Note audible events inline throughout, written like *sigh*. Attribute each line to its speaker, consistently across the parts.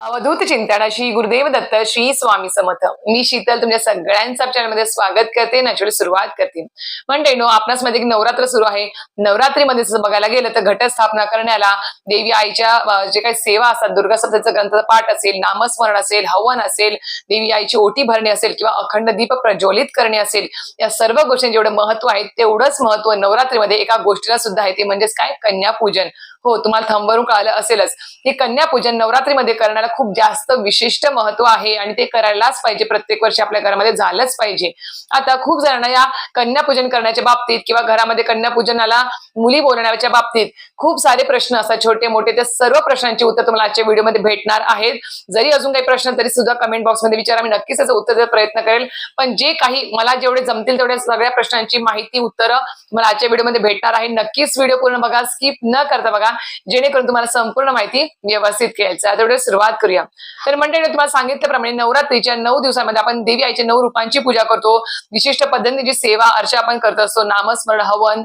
Speaker 1: अवधूत चिंतन श्री गुरुदेव दत्त श्री स्वामी समर्थ. मी शीतल तुमच्या सगळ्यांचा चॅनलमध्ये स्वागत करते. नॅचरल सुरुवात करते. म्हणते नो आपणासमध्ये नवरात्र सुरू आहे. नवरात्रीमध्ये जसं बघायला गेलं तर घटस्थापना करण्याला देवी आईच्या जे काही सेवा असतात दुर्गा सप्ताचा ग्रंथाचा पाठ असेल नामस्मरण असेल हवन असेल देवी आईची ओटी भरणे असेल किंवा अखंड दीप प्रज्वलित करणे असेल या सर्व गोष्टींचे जेवढं महत्त्व आहे तेवढंच महत्त्व नवरात्रीमध्ये एका गोष्टीला सुद्धा आहे. ते म्हणजेच काय? कन्यापूजन. हो तुम्हाला थंबवरून कळालं असेलच. हे कन्यापूजन नवरात्रीमध्ये करण्याला खूप जास्त विशिष्ट महत्त्व आहे आणि ते करायलाच पाहिजे प्रत्येक वर्षी आपल्या घरामध्ये झालंच पाहिजे. आता खूप जणांना या कन्यापूजन करण्याच्या बाबतीत किंवा घरामध्ये कन्यापूजनाला मुली बोलण्याच्या बाबतीत खूप सारे प्रश्न असतात. छोटे मोठे त्या सर्व प्रश्नांची उत्तर तुम्हाला आजच्या व्हिडिओमध्ये भेटणार आहेत. जरी अजून काही प्रश्न तरी सुद्धा कमेंट बॉक्समध्ये विचारा. मी नक्कीच त्याचं उत्तर देण्याचा प्रयत्न करेल. पण जे काही मला जेवढे जमतील तेवढ्या सगळ्या प्रश्नांची माहिती उत्तरं तुम्हाला आजच्या व्हिडिओमध्ये भेटणार आहे. नक्कीच व्हिडिओ पूर्ण बघा. स्किप न करता बघा. जेणेकरून तुम्हाला संपूर्ण माहिती व्यवस्थित कळायचं आता सुरुवात करूया. तर मंडळी तुम्हाला सांगितल्याप्रमाणे नवरात्रीच्या नऊ दिवसांमध्ये आपण देवी आईच्या नऊ रूपांची पूजा करतो. विशिष्ट पद्धतीची सेवा अर्चा आपण करत असतो नामस्मरण हवन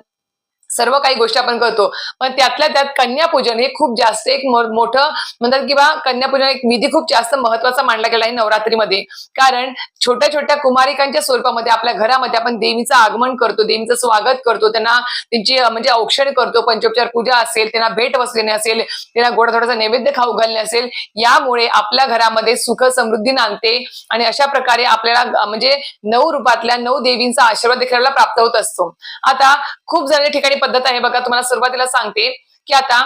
Speaker 1: सर्व काही गोष्टी आपण करतो. पण त्यातल्या त्यात कन्यापूजन हे खूप जास्त एक मोठं म्हणतात किंवा कन्यापूजन एक विधी खूप जास्त महत्त्वाचा मानला गेला आहे नवरात्रीमध्ये. कारण छोट्या छोट्या कुमारिकांच्या स्वरूपामध्ये आपल्या घरामध्ये आपण देवीचं आगमन करतो देवीचं स्वागत करतो त्यांना त्यांची म्हणजे औक्षण करतो पंचोपचार पूजा असेल त्यांना भेट वस्तू असेल त्यांना गोडा थोडासा नैवेद्य खाऊ घालणे असेल यामुळे आपल्या घरामध्ये सुख समृद्धी नांदते आणि अशा प्रकारे आपल्याला म्हणजे नऊ रूपातल्या नऊ देवींचा आशीर्वाद देखील प्राप्त होत असतो. आता खूप जण ठिकाणी पद्धत आहे. बघा तुम्हाला सुरुवातीला सांगते की आता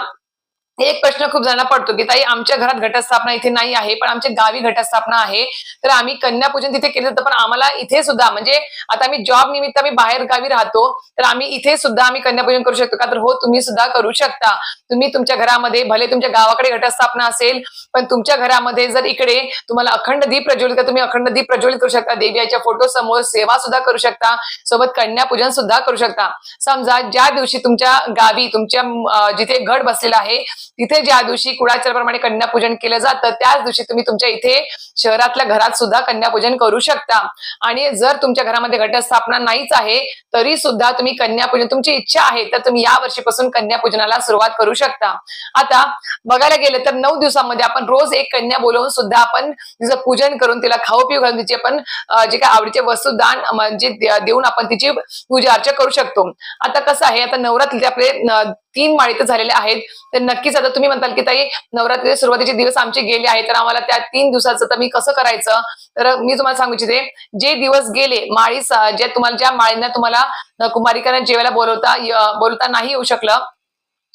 Speaker 1: एक प्रश्न खूप जणांना पडतो की ताई आमच्या घरात घटस्थापना इथे नाही आहे पण आमच्या गावी घटस्थापना आहे. तर आम्ही कन्यापूजन तिथे केलं जातं पण आम्हाला इथे सुद्धा म्हणजे आता आम्ही जॉब निमित्त आम्ही बाहेर गावी राहतो तर आम्ही इथे सुद्धा आम्ही कन्यापूजन करू शकतो का? तर हो तुम्ही सुद्धा करू शकता. तुम्ही तुमच्या घरामध्ये भले तुमच्या गावाकडे घटस्थापना असेल पण तुमच्या घरामध्ये जर इकडे तुम्हाला अखंड दीप प्रज्वलित तुम्ही अखंड दीप प्रज्वलित करू शकता. देवीच्या फोटो समोर सेवा सुद्धा करू शकता. सोबत कन्यापूजन सुद्धा करू शकता. समजा ज्या दिवशी तुमच्या गावी तुमच्या जिथे गड बसलेला आहे तिथे ज्या दिवशी कुळाचाराप्रमाणे कन्यापूजन केलं जातं त्याच दिवशी तुम्ही तुमच्या इथे शहरातल्या घरात सुद्धा कन्यापूजन करू शकता. आणि जर तुमच्या घरामध्ये घटस्थापना नाहीच आहे तरी सुद्धा तुम्ही कन्यापूजन तुमची इच्छा आहे तर तुम्ही या वर्षीपासून कन्यापूजनाला सुरुवात करू शकता. आता बघायला गेलं तर नऊ दिवसामध्ये आपण रोज एक कन्या बोलवून सुद्धा आपण तिचं पूजन करून तिला खाऊ पिऊ घालून तिची आपण जे काही आवडीचे वस्तू दान म्हणजे देऊन आपण तिची पूजा अर्चा करू शकतो. आता कसं आहे आता नवरात्रीचे आपले तीन माळी तर झालेले आहेत. तर नक्कीच आता तुम्ही म्हणताल की ताई नवरात्रीचे सुरुवातीचे दिवस आमचे गेले आहेत. तर आम्हाला त्या तीन दिवसाचं तर मी कसं करायचं? तर मी तुम्हाला सांगू इच्छिते जे दिवस गेले माळी ज्या तुम्हाला ज्या माळींना तुम्हाला कुमारिकांना जेवायला बोलवता बोलता बोलवता नाही येऊ शकलं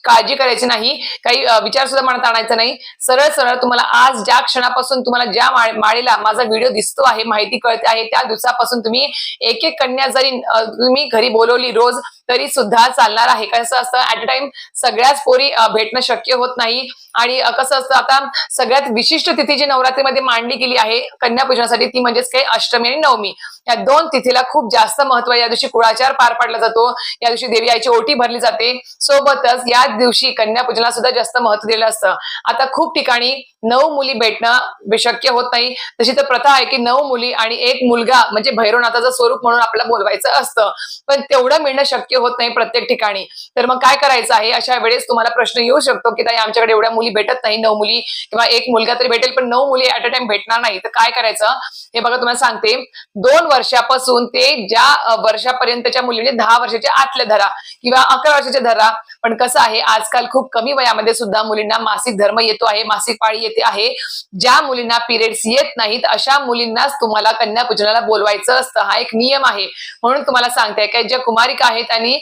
Speaker 1: काळजी करायची नाही काही विचार सुद्धा मनात आणायचा नाही. सरळ सरळ तुम्हाला आज ज्या क्षणापासून तुम्हाला ज्या माळेला माझा व्हिडिओ दिसतो आहे माहिती कळते आहे त्या दिवसापासून तुम्ही एक एक कन्या जरी तुम्ही घरी बोलवली रोज तरी सुद्धा चालणार आहे. कसं असतं ऍट अ टाइम सगळ्याच पोरी भेटणं शक्य होत नाही. आणि कसं असतं आता सगळ्यात विशिष्ट तिथी जी नवरात्रीमध्ये मांडली गेली आहे कन्यापूजनासाठी ती म्हणजेच काही अष्टमी आणि नवमी. या दोन तिथीला खूप जास्त महत्त्व या दिवशी कुळाचार पार पाडला जातो. या दिवशी देवी आईची ओटी भरली जाते. सोबतच या दिवशी कन्यापूजनाला सुद्धा जास्त महत्त्व दिलं असतं. आता खूप ठिकाणी नऊ मुली भेटणं शक्य होत नाही. तशी तर प्रथा आहे की नऊ मुली आणि एक मुलगा म्हणजे भैरवनाथाचं स्वरूप म्हणून आपल्याला बोलवायचं असतं. पण तेवढं मिळणं शक्य होत नाही प्रत्येक ठिकाणी. तर मग काय करायचं आहे? अशा वेळेस तुम्हाला प्रश्न येऊ शकतो की ताई आमच्याकडे एवढ्या मुली भेटत नाही नऊ मुली किंवा एक मुलगा तरी भेटेल पण नऊ मुली ऍट अ टाइम भेटणार नाही. तर काय करायचं? हे बघा तुम्हाला सांगते. दोन वर्षापासून ते ज्या वर्षापर्यंतच्या मुलीने दहा वर्षाच्या आतल्या धरा किंवा अकरा वर्षाच्या धरा. पण कसं आहे? आजकाल खूप कमी वयामध्ये सुद्धा मुलींना मासिक धर्म येतो आहे मासिक पाळी येते आहे. ज्या मुलींना पिरियड्स येत नाहीत अशा मुलींनाच तुम्हाला कन्यापूजनाला बोलवायचं असतं. हा एक नियम आहे. म्हणून तुम्हाला सांगते की ज्या कुमारिका आहेत आणि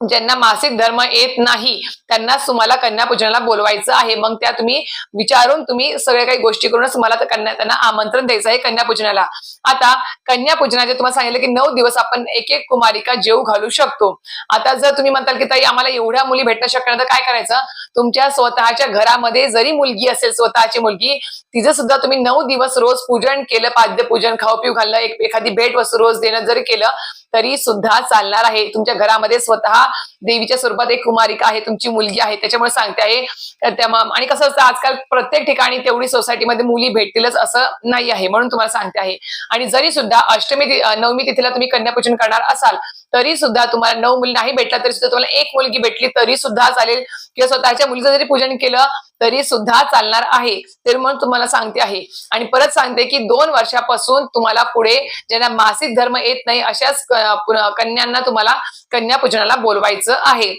Speaker 1: ज्यांना मासिक धर्म येत नाही त्यांनाच तुम्हाला कन्यापूजनाला बोलवायचं आहे. मग त्या तुम्ही विचारून तुम्ही सगळ्या काही गोष्टी करूनच तुम्हाला कन्या त्यांना आमंत्रण द्यायचं आहे कन्यापूजनाला. आता कन्यापूजनाचे तुम्हाला सांगितलं की नऊ दिवस आपण एक एक कुमारिका जेव घालू शकतो. आता जर तुम्ही म्हणताल की ताई आम्हाला एवढ्या मुली भेटणं शक्य तर काय करायचं? तुमच्या स्वतःच्या घरामध्ये जरी मुलगी असेल स्वतःची मुलगी तिचं सुद्धा तुम्ही नऊ दिवस रोज पूजन केलं पाद्य पूजन खाऊ पिऊ घालणं एक एखादी भेट वस्तू रोज देणं जरी केलं तरी सुद्धा चालणार आहे. तुमच्या घरामध्ये स्वतः देवीच्या स्वरूपात एक कुमारिका आहे तुमची मुलगी आहे त्याच्यामुळे सांगते आहे. आणि कसं असतं आजकाल प्रत्येक ठिकाणी तेवढी सोसायटीमध्ये मुली भेटतीलच असं नाही आहे म्हणून तुम्हाला सांगते आहे. आणि जरी सुद्धा अष्टमी नवमी तिथीला तुम्ही कन्यापूजन करणार असाल तरी सुद्धा तुम्हाला नऊ मुली नाही भेटला तरी सुद्धा तुम्हाला एक मुलगी भेटली तरी सुद्धा चालेल. किंवा स्वतःच्या मुलीचं जरी पूजन केलं तरी सुद्धा चालणार आहे. तर म्हणून तुम्हाला सांगते आहे. आणि परत सांगते की दोन वर्षापासून तुम्हाला पुढे ज्यांना मासिक धर्म येत नाही अशाच कन्यांना तुम्हाला कन्या पूजनाला बोलवायचं आहे.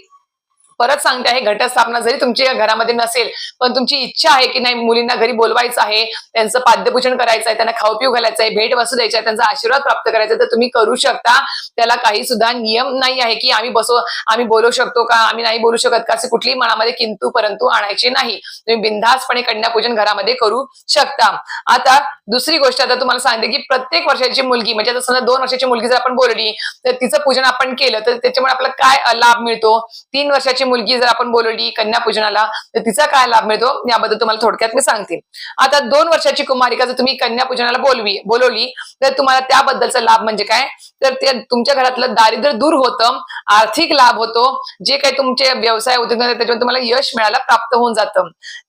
Speaker 1: परत सांगते आहे घटस्थापना जरी तुमच्या घरामध्ये नसेल पण तुमची इच्छा आहे की नाही मुलींना घरी बोलवायचं आहे त्यांचं पाद्यपूजन करायचं आहे त्यांना खाऊ पिऊ घालायचं आहे भेट वस्तू द्यायची आहे त्यांचा आशीर्वाद प्राप्त करायचा आहे, तर तुम्ही करू शकता. त्याला काही सुद्धा नियम नाही आहे की आम्ही बसो आम्ही बोलू शकतो का आम्ही नाही बोलू शकत का असे कुठलीही मनामध्ये किंतु परंतु आणायचे नाही. तुम्ही बिनधास्तपणे कन्यापूजन घरामध्ये करू शकता. आता दुसरी गोष्ट आता तुम्हाला सांगते की प्रत्येक वर्षाची मुलगी म्हणजे आता समजा दोन वर्षाची मुलगी जर आपण बोलली तर तिचं पूजन आपण केलं तर त्याच्यामुळे आपल्याला काय लाभ मिळतो? तीन वर्षाची मुलगी जर आपण बोलवली कन्यापूजनाला तर तिचा काय लाभ मिळतो? याबद्दल तुम्हाला थोडक्यात मी सांगते. आता दोन वर्षाची कुमारिका जर तुम्ही कन्यापूजनाला बोलवी बोलवली तर तुम्हाला त्याबद्दलचा लाभ म्हणजे काय? तर ते तुमच्या घरातलं दारिद्र्य दूर होतं आर्थिक लाभ होतो जे काही तुमचे व्यवसाय उद्योग आहेत, त्याच्यावर तुम्हाला यश मिळायला प्राप्त होऊन जातं.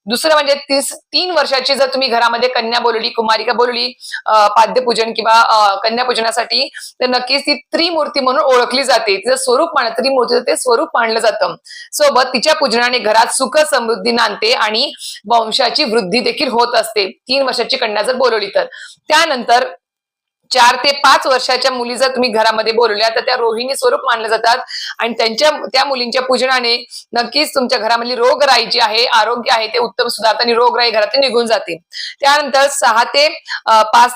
Speaker 1: दुसरं म्हणजे तीस तीन वर्षाची जर तुम्ही घरामध्ये कन्या बोलवली कुमारिका बोलवली पाद्यपूजन किंवा कन्यापूजनासाठी तर नक्कीच ती त्रिमूर्ती म्हणून ओळखली जाते. तिचं स्वरूप मान त्रिमूर्तीचं ते स्वरूप मानलं जातं. सोबत तिच्या पूजनाने घरात सुख समृद्धी नांदते आणि वंशाची वृद्धी देखील होत असते. तीन वर्षाची कन्या जर बोलवली तर. त्यानंतर चार ते पाच वर्षाच्या मुली जर तुम्ही घरामध्ये बोलवल्या तर त्या रोहिणी स्वरूप मानल्या जातात. आणि त्यांच्या त्या मुलींच्या पूजनाने नक्कीच तुमच्या घरामधली रोगराई जी आहे आरोग्य आहे ते उत्तम सुधारत आणि रोगराई घरातून निघून जाते. त्यानंतर सहा ते अं, पाच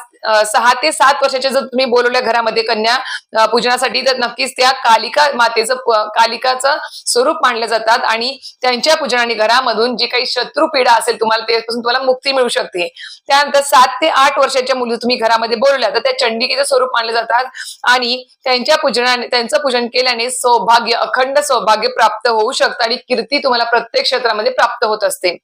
Speaker 1: सहा ते सात वर्षाच्या जर तुम्ही बोलवल्या घरामध्ये कन्या पूजनासाठी तर नक्कीच त्या कालिका मातेचं कालिकाचं स्वरूप मानल्या जातात आणि त्यांच्या पूजनाने घरामधून जी काही शत्रू पीडा असेल तुम्हाला त्यापासून तुम्हाला मुक्ती मिळू शकते. त्यानंतर सात ते आठ वर्षाच्या मुली तुम्ही घरामध्ये बोलवल्या तर त्या चंडिकेचं स्वरूप मानले जातात आणि त्यांच्या पूजनाने त्यांचं पूजन केल्याने सौभाग्य अखंड सौभाग्य प्राप्त होऊ शकतं आणि कीर्ती तुम्हाला प्रत्येक क्षेत्रामध्ये प्राप्त होत असते.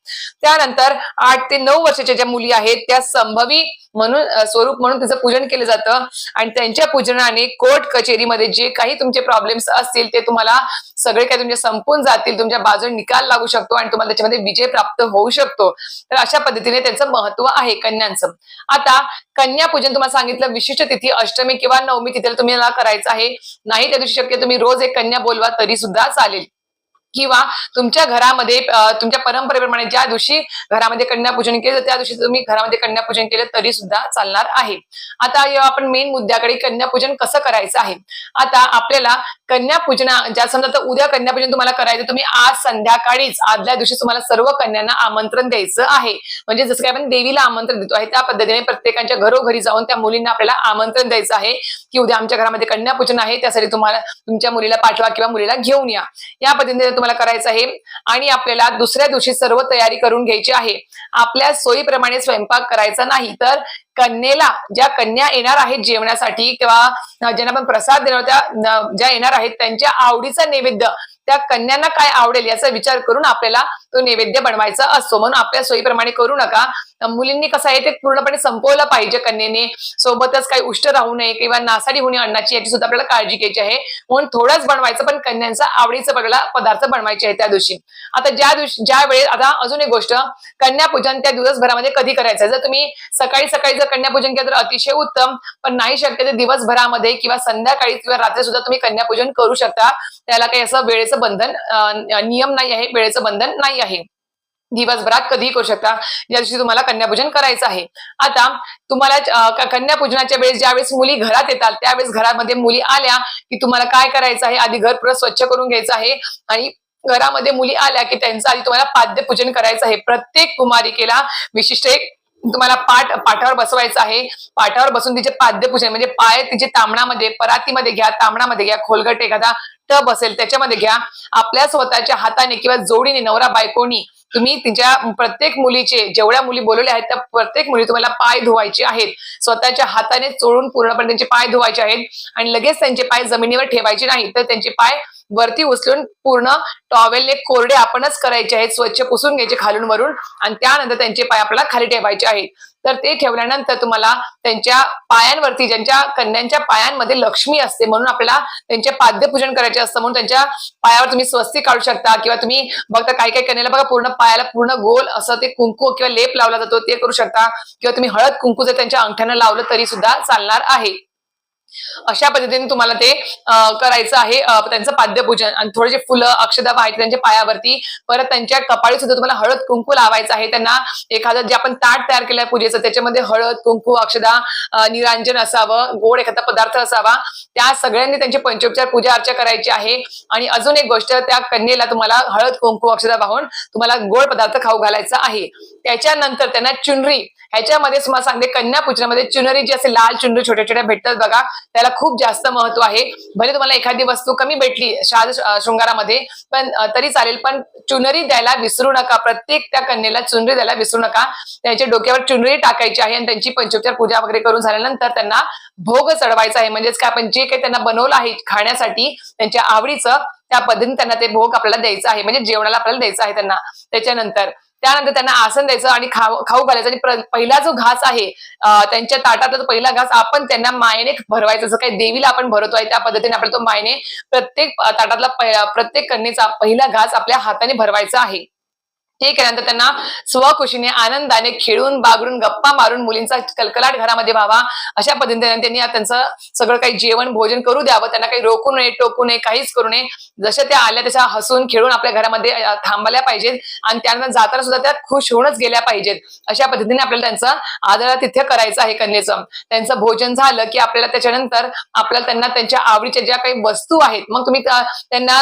Speaker 1: त्यानंतर आठ ते नऊ वर्षाच्या ज्या मुली आहेत त्या संभवी म्हणून स्वरूप म्हणून तिचं पूजन केलं जातं. आणि त्यांच्या पूजनाने कोर्ट कचेरीमध्ये जे काही तुमचे प्रॉब्लेम्स असतील ते तुम्हाला सगळे काही तुमचे संपून जातील तुमच्या बाजूने निकाल लागू शकतो आणि तुम्हाला त्याच्यामध्ये विजय प्राप्त होऊ शकतो. तर अशा पद्धतीने त्यांचं महत्त्व आहे कन्यांचं. आता कन्या पूजन तुम्हाला सांगितलं विशिष्ट तिथी अष्टमी किंवा नवमी तिथीला तुम्हाला करायचं आहे. नाही त्या दिवशी शक्य तुम्ही रोज एक कन्या बोलवा तरी सुद्धा चालेल. किंवा तुमच्या घरामध्ये तुमच्या परंपरेप्रमाणे ज्या दिवशी घरामध्ये कन्यापूजन केलं त्या दिवशी तुम्ही घरामध्ये कन्यापूजन केलं तरी सुद्धा चालणार आहे. आता या आपण मेन मुद्द्याकडे कन्यापूजन कसं करायचं आहे? आता आपल्याला कन्यापूजना ज्या समजा उद्या कन्यापूजन तुम्हाला करायचं तुम्ही आज संध्याकाळीच आदल्या दिवशी तुम्हाला सर्व कन्यांना आमंत्रण द्यायचं आहे. म्हणजे जसं काय आपण देवीला आमंत्रण देतो आहे त्या पद्धतीने प्रत्येकाच्या घरोघरी जाऊन त्या मुलींना आपल्याला आमंत्रण द्यायचं आहे की उद्या आमच्या घरामध्ये कन्यापूजन आहे त्यासाठी तुम्हाला तुमच्या मुलीला पाठवा किंवा मुलीला घेऊन या. या पद्धतीने तुम्हाला करायचं आहे आणि आपल्याला दुसऱ्या दिवशी सर्व तयारी करून घ्यायची आहे. आपल्या सोयीप्रमाणे स्वयंपाक करायचा नाही तर कन्येला ज्या कन्या येणार आहेत जेवण्यासाठी किंवा ज्यांना आपण प्रसाद देणार त्या ज्या येणार आहेत त्यांच्या आवडीचा नैवेद्य त्या कन्यांना काय आवडेल याचा विचार करून आपल्याला तो नैवेद्य बनवायचा असतो. म्हणून आपल्या सोयीप्रमाणे करू नका. मुलींनी कसं आहे ते पूर्णपणे संपवलं पाहिजे कन्येने. सोबतच काही उष्ट राहू नये किंवा नासाडी होणे अन्नाची याची सुद्धा आपल्याला काळजी घ्यायची आहे. म्हणून थोडंच बनवायचं पण कन्यांचा आवडीचं आपल्याला पदार्थ बनवायचे आहे त्या दिवशी. आता ज्या दिवशी ज्या वेळेस आता अजून एक गोष्ट कन्यापूजन त्या दिवसभरामध्ये कधी करायचं? जर तुम्ही सकाळी सकाळी तर कन्यापूजन केलं तर अतिशय उत्तम पण नाही शक्य तर दिवसभरामध्ये किंवा संध्याकाळी किंवा रात्री सुद्धा तुम्ही कन्यापूजन करू शकता. त्याला काही असं वेळेचं बंधन नियम नाही आहे वेळेचं बंधन नाही आहे. दिवसभरात कधीही करू शकता. ज्या दिवशी तुम्हाला कन्यापूजन करायचं आहे. आता तुम्हाला कन्यापूजनाच्या वेळेस ज्यावेळेस मुली घरात येतात त्यावेळेस घरामध्ये मुली आल्या की तुम्हाला काय करायचं आहे? आधी घर पुरा स्वच्छ करून घ्यायचं आहे. आणि घरामध्ये मुली आल्या की त्यांचं आधी तुम्हाला पाद्यपूजन करायचं आहे. प्रत्येक कुमारिकेला विशिष्ट एक तुम्हाला पाठ पाठावर बसवायचं आहे. पाठावर बसून तिचे पाद्यपूजन म्हणजे पाय तिचे तांबणामध्ये परातीमध्ये घ्या तांबणामध्ये घ्या खोलगट एखादा टब असेल त्याच्यामध्ये घ्या. आपल्या स्वतःच्या हाताने किंवा जोडीने नवरा बायकोनी तुम्ही तिच्या प्रत्येक मुलीचे जेवढ्या मुली बोलवल्या आहेत त्या प्रत्येक मुली तुम्हाला पाय धुवायचे आहेत. स्वतःच्या हाताने चोळून पूर्णपणे त्यांचे पाय धुवायचे आहेत. आणि लगेच त्यांचे पाय जमिनीवर ठेवायचे नाही तर त्यांचे पाय वरती उचलून पूर्ण टॉवेलने कोरडे आपणच करायचे आहेत स्वच्छ पुसून घ्यायचे खालून वरून आणि त्यानंतर त्यांचे पाय आपल्याला खाली ठेवायचे आहेत. तर ते ठेवल्यानंतर तुम्हाला त्यांच्या पायांवरती ज्यांच्या कन्यांच्या पायांमध्ये लक्ष्मी असते म्हणून आपल्याला त्यांचे पाद्यपूजन करायचे असतं म्हणून त्यांच्या पायावर तुम्ही स्वस्ती काढू शकता किंवा तुम्ही बघता काही काही कन्याला बघा पूर्ण पायाला पूर्ण गोल असं ते कुंकू किंवा लेप लावला जातो ते करू शकता. किंवा तुम्ही हळद कुंकू जर त्यांच्या अंगठ्यानं लावलं तरी सुद्धा चालणार आहे. अशा पद्धतीने तुम्हाला ते करायचं आहे. त्यांचं पाद्यपूजन आणि थोडेसे फुलं अक्षदा पाहायचे त्यांच्या पायावरती. परत त्यांच्या कपाळी सुद्धा तुम्हाला हळद कुंकू लावायचं आहे. त्यांना एखादं जे आपण ताट तयार केलंय पूजेचं त्याच्यामध्ये हळद कुंकू अक्षदा निरांजन असावं गोड एखादा पदार्थ असावा. त्या सगळ्यांनी त्यांची पंचोपचार पूजा अर्चा करायची आहे. आणि अजून एक गोष्ट त्या कन्येला तुम्हाला हळद कुंकू अक्षदा वाहून तुम्हाला गोड पदार्थ खाऊ घालायचा आहे. त्याच्यानंतर त्यांना चुनरी. ह्याच्यामध्ये तुम्हाला सांगते कन्या पूजनामध्ये चुनरी जी असे लाल चुनरी छोट्या छोट्या भेटतात बघा. त्याला खूप जास्त महत्त्व आहे. भले तुम्हाला एखादी वस्तू कमी भेटली शाद शृंगारामध्ये पण तरी चालेल पण चुनरी द्यायला विसरू नका. प्रत्येक त्या कन्येला चुनरी द्यायला विसरू नका. त्यांच्या डोक्यावर चुनरी टाकायची आहे आणि त्यांची पंचोपचार पूजा वगैरे करून झाल्यानंतर त्यांना भोग चढवायचा आहे. म्हणजेच काय आपण जे काही त्यांना बनवलं आहे खाण्यासाठी त्यांच्या आवडीचं त्या पद्धतीने त्यांना ते भोग आपल्याला द्यायचं आहे. म्हणजे जेवणाला आपल्याला द्यायचं आहे त्यांना. त्याच्यानंतर त्यानंतर त्यांना आसन द्यायचं आणि खाऊ खाऊ घालायचं. आणि पहिला जो घास आहे त्यांच्या ताटातला जो पहिला घास आपण त्यांना मायेने भरवायचा. जसं काही देवीला आपण भरवतो आहे त्या पद्धतीने आपल्याला तो मायने प्रत्येक ताटातला प्रत्येक कन्येचा पहिला घास आपल्या हाताने भरवायचा आहे. हे केल्यानंतर त्यांना स्वखुशीने आनंदाने खेळून बागडून गप्पा मारून मुलींचा कलकलाट घरामध्ये व्हावा. अशा पद्धतीने त्यांनी त्यांचं सगळं काही जेवण भोजन करू द्यावं. त्यांना काही रोखू नये टोकू नये काहीच करू नये. जशा त्या आल्या तशा हसून खेळून आपल्या घरामध्ये थांबल्या पाहिजेत. आणि त्यानंतर जाताना सुद्धा त्या खुश होऊनच गेल्या पाहिजेत. अशा पद्धतीने आपल्याला त्यांचं तिथे करायचं आहे कन्येचं. त्यांचं भोजन झालं की आपल्याला त्याच्यानंतर आपल्याला त्यांना त्यांच्या आवडीच्या ज्या काही वस्तू आहेत मग तुम्ही त्यांना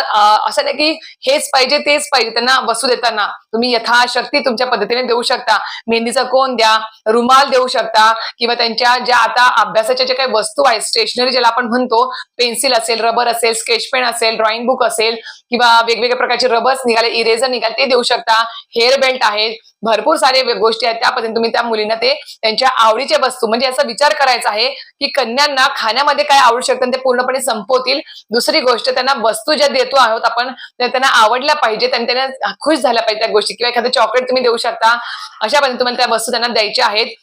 Speaker 1: असं नाही की हेच पाहिजे तेच पाहिजे त्यांना वस्तू देताना. तुम्ही यथाशक्ती तुमच्या पद्धतीने देऊ शकता. मेहंदीचा कोण द्या? रुमाल देऊ शकता. किंवा त्यांच्या ज्या आता अभ्यासाच्या ज्या काही वस्तू आहेत स्टेशनरी ज्याला आपण म्हणतो पेन्सिल असेल रबर असेल स्केच पेन असेल ड्रॉइंग बुक असेल किंवा वेगवेगळ्या प्रकारचे रबर्स निघाले इरेझर निघाले ते देऊ शकता. हेअर बेल्ट आहेत. भरपूर सारे गोष्टी आहेत. त्यापर्यंत तुम्ही त्या मुलींना ते त्यांच्या आवडीच्या वस्तू म्हणजे याचा विचार करायचा आहे की कन्यांना खाण्यामध्ये काय आवडू शकतं ते पूर्णपणे संपवतील. दुसरी गोष्ट त्यांना वस्तू ज्या देतो आहोत आपण त्यांना आवडल्या पाहिजे त्यांना खुश झाल्या पाहिजे त्या गोष्टी. किंवा एखादं चॉकलेट तुम्ही देऊ शकता. अशा पद्धतीने तुम्हाला त्या वस्तू त्यांना द्यायच्या आहेत.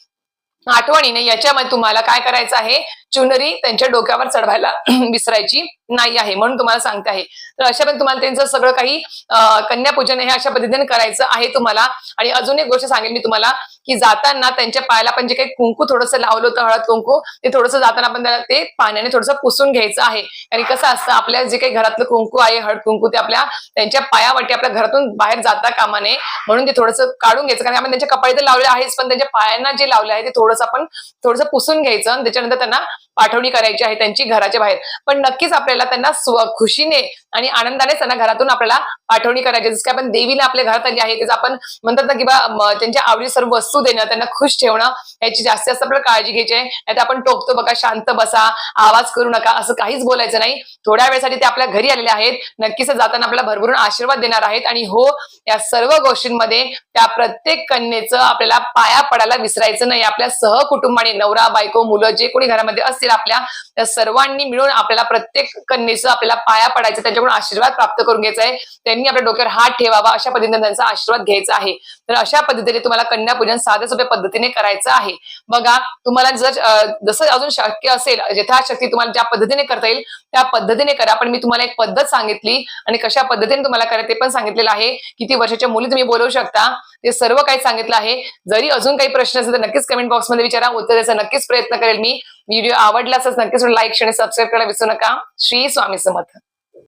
Speaker 1: आठवणीने याच्यामध्ये तुम्हाला काय करायचं आहे? चुनरी त्यांच्या डोक्यावर चढवायला *clears throat* विसरायची नाही आहे म्हणून तुम्हाला सांगते आहे. तर अशा पण तुम्हाला त्यांचं सगळं काही कन्यापूजन हे अशा पद्धतीने करायचं आहे तुम्हाला. आणि अजून एक गोष्ट सांगेल मी तुम्हाला. की जाताना त्यांच्या पायाला पण जे काही कुंकू थोडंसं लावलं होतं हळद कुंकू ते थोडंसं जाताना आपण त्याला ते पाण्याने थोडंसं पुसून घ्यायचं आहे. आणि कसं असतं आपल्या जे काही घरातलं कुंकू आहे हळद कुंकू ते आपल्या त्यांच्या पायावाटी आपल्या घरातून बाहेर जाता कामा नये म्हणून ते थोडंसं काढून घ्यायचं. कारण आपण त्यांच्या कपाळी तर लावले आहेच पण त्यांच्या पायांना जे लावले आहे ते थोडंसं आपण थोडंसं पुसून घ्यायचं आणि त्याच्यानंतर त्यांना पाठवणी करायची आहे त्यांची घराच्या बाहेर. पण नक्कीच आपल्याला त्यांना स्व खुशीने आणि आनंदाने त्यांना घरातून आपल्याला पाठवणी करायची जसं की आपण देवीला आपल्या घरात आली आहे त्याचं आपण म्हणतात ना किंवा बा त्यांच्या आवडी सर्व वस्तू देणं त्यांना खुश ठेवणं याची जास्तीत जास्त आपल्याला काळजी घ्यायची आहे. नाहीतर आपण टोकतो बघा शांत बसा आवाज करू नका असं काहीच बोलायचं नाही. थोड्या वेळेसाठी ते आपल्या घरी आलेले आहेत. नक्कीच जाताना आपल्याला भरभरून आशीर्वाद देणार आहेत. आणि हो या सर्व गोष्टींमध्ये त्या प्रत्येक कन्येचं आपल्याला पाया पडायला विसरायचं नाही. आपल्या सहकुटुंबाने नवरा बायको मुलं जे कोणी घरामध्ये असतील आपल्या त्या सर्वांनी मिळून आपल्याला प्रत्येक कन्येचं आपल्याला पाया पडायचं त्यांच्याकडून आशीर्वाद प्राप्त करून घ्यायचा आहे. त्यांनी आपल्या डोक्यावर हात ठेवावा अशा पद्धतीने त्यांचा आशीर्वाद घ्यायचा आहे. तर अशा पद्धतीने तुम्हाला कन्यापूजन साध्या सोप्या पद्धतीने करायचं आहे. बघा तुम्हाला जर जसं अजून शक्य असेल यथाशक्ती तुम्हाला ज्या पद्धतीने करता येईल त्या पद्धतीने करा. पण मी तुम्हाला एक पद्धत सांगितली आणि कशा पद्धतीने तुम्हाला करा ते पण सांगितलेलं आहे. किती वर्षाच्या मुली तुम्ही बोलवू शकता. ते सर्व काही सांगितलं आहे. जरी अजून काही प्रश्न असेल तर नक्कीच कमेंट बॉक्समध्ये विचारा. उत्तर द्यायचा नक्कीच प्रयत्न करेल मी. व्हिडिओ आवडला असेल नक्कीच लाईक आणि सबस्क्राईब करायला विसरू नका. श्री स्वामी समर्थ.